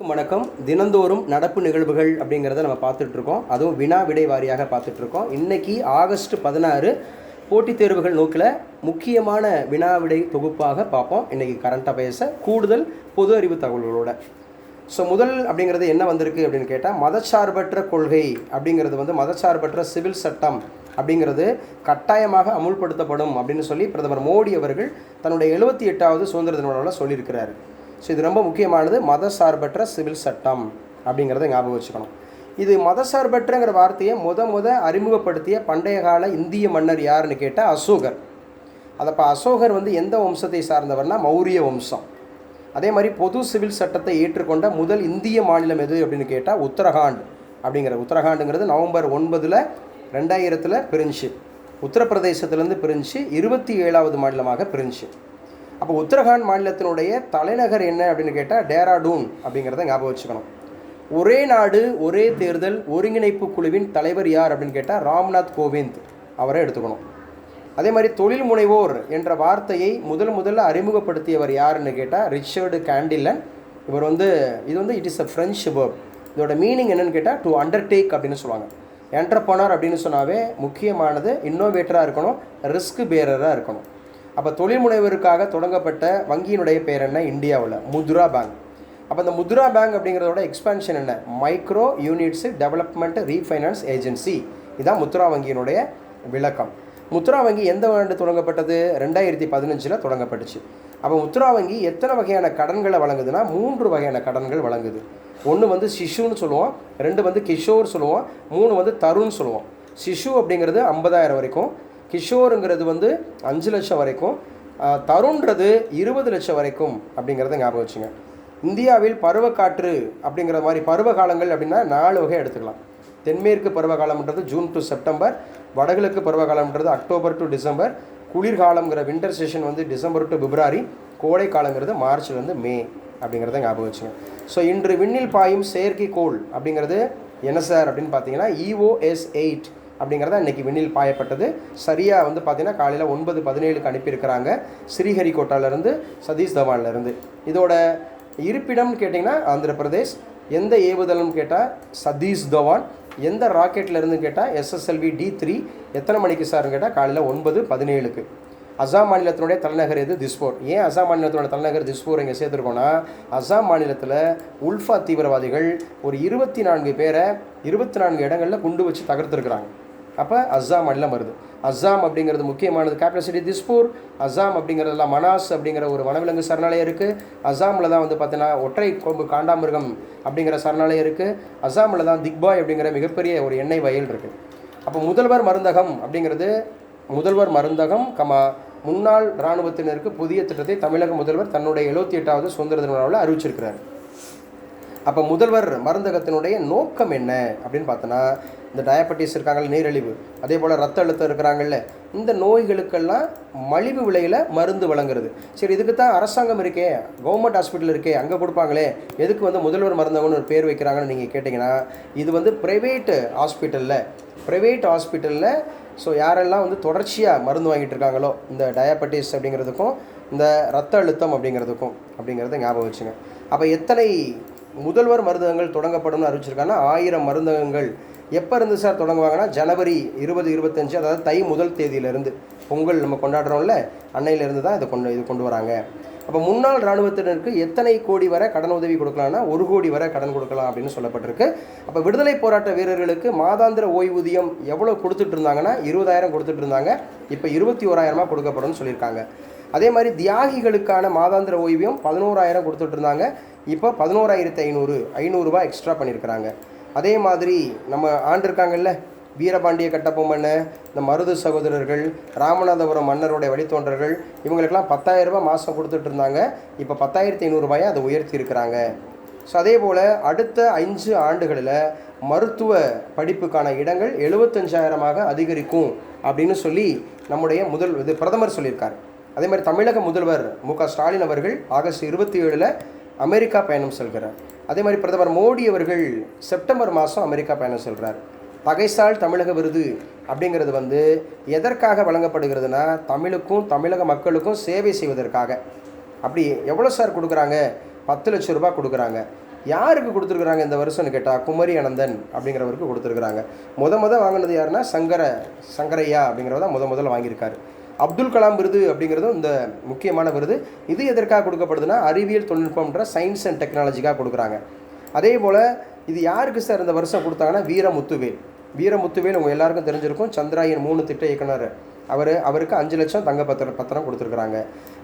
வணக்கம். தினந்தோறும் நடப்பு நிகழ்வுகள் அப்படிங்கிறத நம்ம பார்த்துட்ருக்கோம். அதுவும் வினா விடை வாரியாக பார்த்துட்ருக்கோம். இன்றைக்கி ஆகஸ்ட் பதினாறு போட்டித் தேர்வுகள் நோக்கில் முக்கியமான வினா விடை தொகுப்பாக பார்ப்போம். இன்றைக்கி கரண்ட் அஃபேர்ஸை கூடுதல் பொது அறிவு தகவல்களோட. ஸோ முதல் அப்படிங்கிறது என்ன வந்திருக்கு அப்படின்னு கேட்டால் மதச்சார்பற்ற கொள்கை அப்படிங்கிறது வந்து மதச்சார்பற்ற சிவில் சட்டம் அப்படிங்கிறது கட்டாயமாக அமுல்படுத்தப்படும் அப்படின்னு சொல்லி பிரதமர் மோடி அவர்கள் தன்னுடைய எழுபத்தி எட்டாவது சுதந்திர தின விழாவில் ஸோ இது ரொம்ப முக்கியமானது மதசார்பற்ற சிவில் சட்டம் அப்படிங்கிறத ஞாபகம் வச்சுக்கணும். இது மதசார்பற்றங்கிற வார்த்தையை முத முத அறிமுகப்படுத்திய பண்டைய கால இந்திய மன்னர் யாருன்னு கேட்டால் அசோகர். அதப்போ அசோகர் வந்து எந்த வம்சத்தை சார்ந்தவர்னா மௌரிய வம்சம். அதே மாதிரி பொது சிவில் சட்டத்தை ஏற்றுக்கொண்ட முதல் இந்திய மாநிலம் எது அப்படின்னு கேட்டால் உத்தரகாண்ட் அப்படிங்கிற உத்தரகாண்டுங்கிறது நவம்பர் ஒன்பதில் ரெண்டாயிரத்தில் பிரிஞ்சு உத்தரப்பிரதேசத்துலேருந்து பிரிஞ்சு இருபத்தி ஏழாவது மாநிலமாக பிரிஞ்சு. அப்போ உத்தரகாண்ட் மாநிலத்தினுடைய தலைநகர் என்ன அப்படின்னு கேட்டால் டேராடூன் அப்படிங்கிறத ஞாபகம் வச்சுக்கணும். ஒரே நாடு ஒரே தேர்தல் ஒருங்கிணைப்பு குழுவின் தலைவர் யார் அப்படின்னு கேட்டால் ராம்நாத் கோவிந்த் அவரை எடுத்துக்கணும். அதே மாதிரி தொழில் முனைவோர் என்ற வார்த்தையை முதல் முதல்ல அறிமுகப்படுத்தியவர் யாருன்னு கேட்டால் ரிச்சர்டு கேண்டிலன். இவர் வந்து இது வந்து it is a French verb இதோட மீனிங் என்னன்னு கேட்டால் டு அண்டர்டேக் அப்படின்னு சொல்லுவாங்க. என்டர்பனர் அப்படின்னு சொன்னாவே முக்கியமானது இன்னோவேட்டராக இருக்கணும் ரிஸ்க் பேரராக இருக்கணும். அப்போ தொழில் முனைவருக்காக தொடங்கப்பட்ட வங்கியினுடைய பேர் என்ன? இந்தியாவில் முதுரா பேங்க். அப்போ இந்த முதுரா பேங்க் அப்படிங்கிறதோட எக்ஸ்பான்ஷன் என்ன? Micro units development refinance agency இதுதான் முத்ரா வங்கியினுடைய விளக்கம். முத்ரா வங்கி எந்த ஆண்டு தொடங்கப்பட்டது? ரெண்டாயிரத்தி பதினஞ்சில் தொடங்கப்பட்டுச்சு. அப்போ முத்ரா வங்கி எத்தனை வகையான கடன்களை வழங்குதுன்னா மூன்று வகையான கடன்கள் வழங்குது. ஒன்று வந்து சிஷுன்னு சொல்லுவோம் ரெண்டு வந்து கிஷோர் சொல்லுவோம் மூணு வந்து தருண் சொல்லுவோம். சிஷு அப்படிங்கிறது ஐம்பதாயிரம் வரைக்கும் கிஷோருங்கிறது வந்து அஞ்சு லட்சம் வரைக்கும் தருண்றது இருபது லட்சம் வரைக்கும் அப்படிங்கிறத ஞாபகம் வச்சுங்க. இந்தியாவில் பருவக்காற்று அப்படிங்கிற மாதிரி பருவ காலங்கள் அப்படின்னா நாலு வகை எடுத்துக்கலாம். தென்மேற்கு பருவகாலம்ன்றது ஜூன் டு செப்டம்பர் வடகிழக்கு பருவகாலம்ன்றது அக்டோபர் டு டிசம்பர் குளிர்காலங்கிற வின்டர் செஷன் வந்து டிசம்பர் டு பிப்ரவரி கோடை காலங்கிறது மார்ச்லேருந்து மே அப்படிங்கிறத ஞாபகம் வச்சுங்க. ஸோ இன்று விண்ணில் பாயும் செயற்கைக்கோள் அப்படிங்கிறது என்ன சார் அப்படின்னு பார்த்தீங்கன்னா இஓஎஸ் எயிட் அப்படிங்கிறத இன்றைக்கி விண்ணில் பாயப்பட்டது. சரியாக வந்து பார்த்திங்கன்னா காலையில் ஒன்பது பதினேழுக்கு அனுப்பியிருக்கிறாங்க. ஸ்ரீஹரிகோட்டாவிலேருந்து சதீஷ் தவான்லேருந்து. இதோட இருப்பிடம்னு கேட்டிங்கன்னா ஆந்திர பிரதேஷ் எந்த ஏவுதளம் கேட்டால் சதீஷ் தவான். எந்த ராக்கெட்ல இருந்து கேட்டால் எஸ்எஸ்எல்வி டி த்ரீ எத்தனை மணிக்கு சார்னு கேட்டால் காலையில் ஒன்பது பதினேழுக்கு. அசாம் மாநிலத்தினுடைய தலைநகர் எது? திஸ்போர். ஏன் அசாம் மாநிலத்தினுடைய தலைநகர் திஸ்போர் இங்கே சேர்த்துருக்கோன்னா அசாம் மாநிலத்தில் உல்ஃபா தீவிரவாதிகள் ஒரு இருபத்தி நான்கு பேரை இருபத்தி நான்கு இடங்களில் குண்டு வச்சு தகர்த்துருக்குறாங்க. அப்போ அஸ்ஸாம் எல்லாம் வருது. அஸ்ஸாம் அப்படிங்கிறது முக்கியமானது. கேபிட்டல் சிட்டி திஸ்பூர் அஸ்ஸாம் அப்படிங்கிறதுல மனாஸ் அப்படிங்கிற ஒரு வனவிலங்கு சரணாலயம் இருக்குது அஸ்ஸாமில் தான் வந்து பார்த்தீங்கன்னா ஒற்றை கொம்பு காண்டாமிருகம் அப்படிங்கிற சரணாலயம் இருக்குது அஸ்ஸாமில் தான் திக்பாய் அப்படிங்கிற மிகப்பெரிய ஒரு எண்ணெய் வயல் இருக்குது அப்போ முதல்வர் மருந்தகம் அப்படிங்கிறது முதல்வர் மருந்தகம் கமா முன்னாள் இராணுவத்தினருக்கு புதிய திட்டத்தை தமிழக முதல்வர் தன்னுடைய எழுபத்தி எட்டாவது சுதந்திர தின விழாவில் அறிவிச்சிருக்கிறார். அப்போ முதல்வர் மருந்தகத்தினுடைய நோக்கம் என்ன அப்படின்னு பார்த்தோன்னா இந்த டயபட்டிஸ் இருக்காங்கல்ல நீரிழிவு அதே போல் ரத்த அழுத்தம் இருக்கிறாங்கல்ல இந்த நோய்களுக்கெல்லாம் மலிவு விலையில் மருந்து வழங்குறது. சரி இதுக்கு தான் அரசாங்கம் இருக்கே கவர்மெண்ட் ஹாஸ்பிட்டல் இருக்கே அங்கே கொடுப்பாங்களே எதுக்கு வந்து முதல்வர் மருந்தகம்னு ஒரு பேர் வைக்கிறாங்கன்னு நீங்கள் கேட்டிங்கன்னா இது வந்து ப்ரைவேட்டு ஹாஸ்பிட்டலில் ப்ரைவேட் ஹாஸ்பிட்டலில் ஸோ யாரெல்லாம் வந்து தொடர்ச்சியாக மருந்து வாங்கிட்டு இருக்காங்களோ இந்த டயபட்டிஸ் அப்படிங்கிறதுக்கும் இந்த ரத்த அழுத்தம் அப்படிங்கிறதுக்கும் அப்படிங்கிறத ஞாபகம் வச்சுங்க. அப்போ எத்தனை முதல்வர் மருந்தகங்கள் தொடங்கப்படும்னு அறிவிச்சிருக்காங்கன்னா ஆயிரம் மருந்தகங்கள். எப்போ இருந்து சார் தொடங்குவாங்கன்னா? ஜனவரி இருபது இருபத்தஞ்சு அதாவது தை முதல் தேதியிலேருந்து. பொங்கல் நம்ம கொண்டாடுறோம்ல அன்னையிலேருந்து தான் இதை கொண்டு இது கொண்டு வராங்க. அப்போ முன்னாள் இராணுவத்தினருக்கு எத்தனை கோடி வரை கடன் உதவி கொடுக்கலாம்னா ஒரு கோடி வரை கடன் கொடுக்கலாம் அப்படின்னு சொல்லப்பட்டிருக்கு. அப்போ விடுதலை போராட்ட வீரர்களுக்கு மாதாந்திர ஓய்வூதியம் எவ்வளோ கொடுத்துட்டு இருந்தாங்கன்னா? இருபதாயிரம் கொடுத்துட்டு இருந்தாங்க. இப்போ இருபத்தி ஓராயிரமாக கொடுக்கப்படும்னு சொல்லியிருக்காங்க. அதே மாதிரி தியாகிகளுக்கான மாதாந்திர ஓய்வியம் பதினோராயிரம் கொடுத்துட்டு இருந்தாங்க. இப்போ பதினோராயிரத்து ஐநூறு ஐநூறுரூவா எக்ஸ்ட்ரா பண்ணியிருக்கிறாங்க அதே மாதிரி நம்ம ஆண்டு இருக்காங்கல்ல வீரபாண்டிய கட்டபொம்மன் இந்த மருது சகோதரர்கள் ராமநாதபுரம் மன்னருடைய வழித்தோன்றர்கள் இவங்களுக்கெல்லாம் பத்தாயிரம் ரூபாய் மாதம் கொடுத்துட்டு இருந்தாங்க. இப்போ பத்தாயிரத்தி ஐநூறுரூபாயை அதை உயர்த்தி இருக்கிறாங்க. ஸோ அதே போல் அடுத்த அஞ்சு ஆண்டுகளில் மருத்துவ படிப்புக்கான இடங்கள் எழுபத்தஞ்சாயிரமாக அதிகரிக்கும் அப்படின்னு சொல்லி நம்முடைய முதல் இது பிரதமர் சொல்லியிருக்கார். அதே மாதிரி தமிழக முதல்வர் மு க ஸ்டாலின் அவர்கள் ஆகஸ்ட் இருபத்தி ஏழில் அமெரிக்கா பயணம் செல்கிறார். அதே மாதிரி பிரதமர் மோடி அவர்கள் செப்டம்பர் மாதம் அமெரிக்கா பயணம் செல்கிறார். பகைசால் தமிழக விருது அப்படிங்கிறது வந்து எதற்காக வழங்கப்படுகிறதுனா தமிழுக்கும் தமிழக மக்களுக்கும் சேவை செய்வதற்காக. அப்படி எவ்வளோ சார் கொடுக்குறாங்க? பத்து லட்ச ரூபா கொடுக்குறாங்க. யாருக்கு கொடுத்துருக்குறாங்க இந்த வருஷம்னு கேட்டால் குமரி அனந்தன் அப்படிங்கிறவருக்கு கொடுத்துருக்குறாங்க. முத முத வாங்கினது யாருன்னா சங்கர சங்கரையா அப்படிங்கிறவர் தான் முத முதல்ல வாங்கியிருக்காரு. அப்துல் கலாம் விருது அப்படிங்கிறதும் இந்த முக்கியமான விருது. இது எதற்காக கொடுக்கப்படுதுன்னா அறிவியல் தொழில்நுட்பம்ன்ற சயின்ஸ் அண்ட் டெக்னாலஜிக்காக கொடுக்குறாங்க. அதே போல் இது யாருக்கு சார் இந்த வருஷம் கொடுத்தாங்கன்னா வீரமுத்துவேல். வீரமுத்துவேல் உங்கள் எல்லாருக்கும் தெரிஞ்சிருக்கும். சந்திராயன் மூணு திட்ட இயக்குனர். அவர் அவருக்கு அஞ்சு லட்சம் தங்க பத்திரம் பத்திரம் கொடுத்துருக்குறாங்க.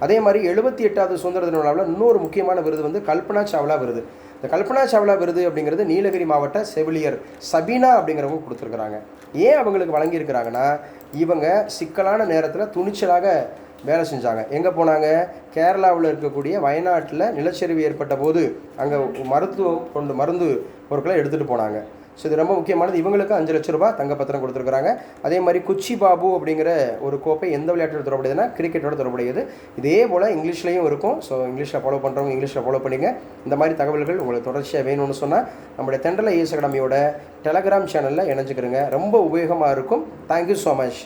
அதே மாதிரி எழுபத்தி எட்டாவது சுதந்திர தின விழாவில் இன்னொரு முக்கியமான விருது வந்து கல்பனா சாவ்லா விருது. இந்த கல்பனா சாவ்லா விருது அப்படிங்கிறது நீலகிரி மாவட்ட செவிலியர் சபீனா அப்படிங்கிறவங்க கொடுத்துருக்குறாங்க. ஏன் அவங்களுக்கு வழங்கியிருக்கிறாங்கன்னா இவங்க சிக்கலான நேரத்தில் துணிச்சலாக வேலை செஞ்சாங்க. எங்கே போனாங்க? கேரளாவில் இருக்கக்கூடிய வயநாட்டில் நிலச்சரிவு ஏற்பட்ட போது அங்கே மருத்துவம் கொண்டு மருந்து பொருட்களை எடுத்துகிட்டு போனாங்க. ஸோ இது ரொம்ப முக்கியமானது. இவங்களுக்கு அஞ்சு லட்ச ரூபாய் தங்கப்பத்திரம் கொடுத்துருக்குறாங்க. அதே மாதிரி குச்சி பாபு அப்படிங்கிற ஒரு கோப்பை எந்த விளையாட்டோட தொடர்புடையதுன்னா கிரிக்கெட்டோட தொடர்புடையது. இதே போல் இங்கிலீஷ்லேயும் இருக்கும். ஸோ இங்கிலீஷில் ஃபாலோ பண்ணுறவங்க இங்கிலீஷில் ஃபாலோ பண்ணிங்க. இந்த மாதிரி தகவல்கள் உங்களுக்கு தொடர்ச்சியாக வேணும்னு சொன்னால் நம்முடைய தெண்டலை இயேசு அகாடமியோட டெலகிராம் சேனலில் இணைஞ்சுக்கிறங்க ரொம்ப உபயோகமாக இருக்கும். Thank you so much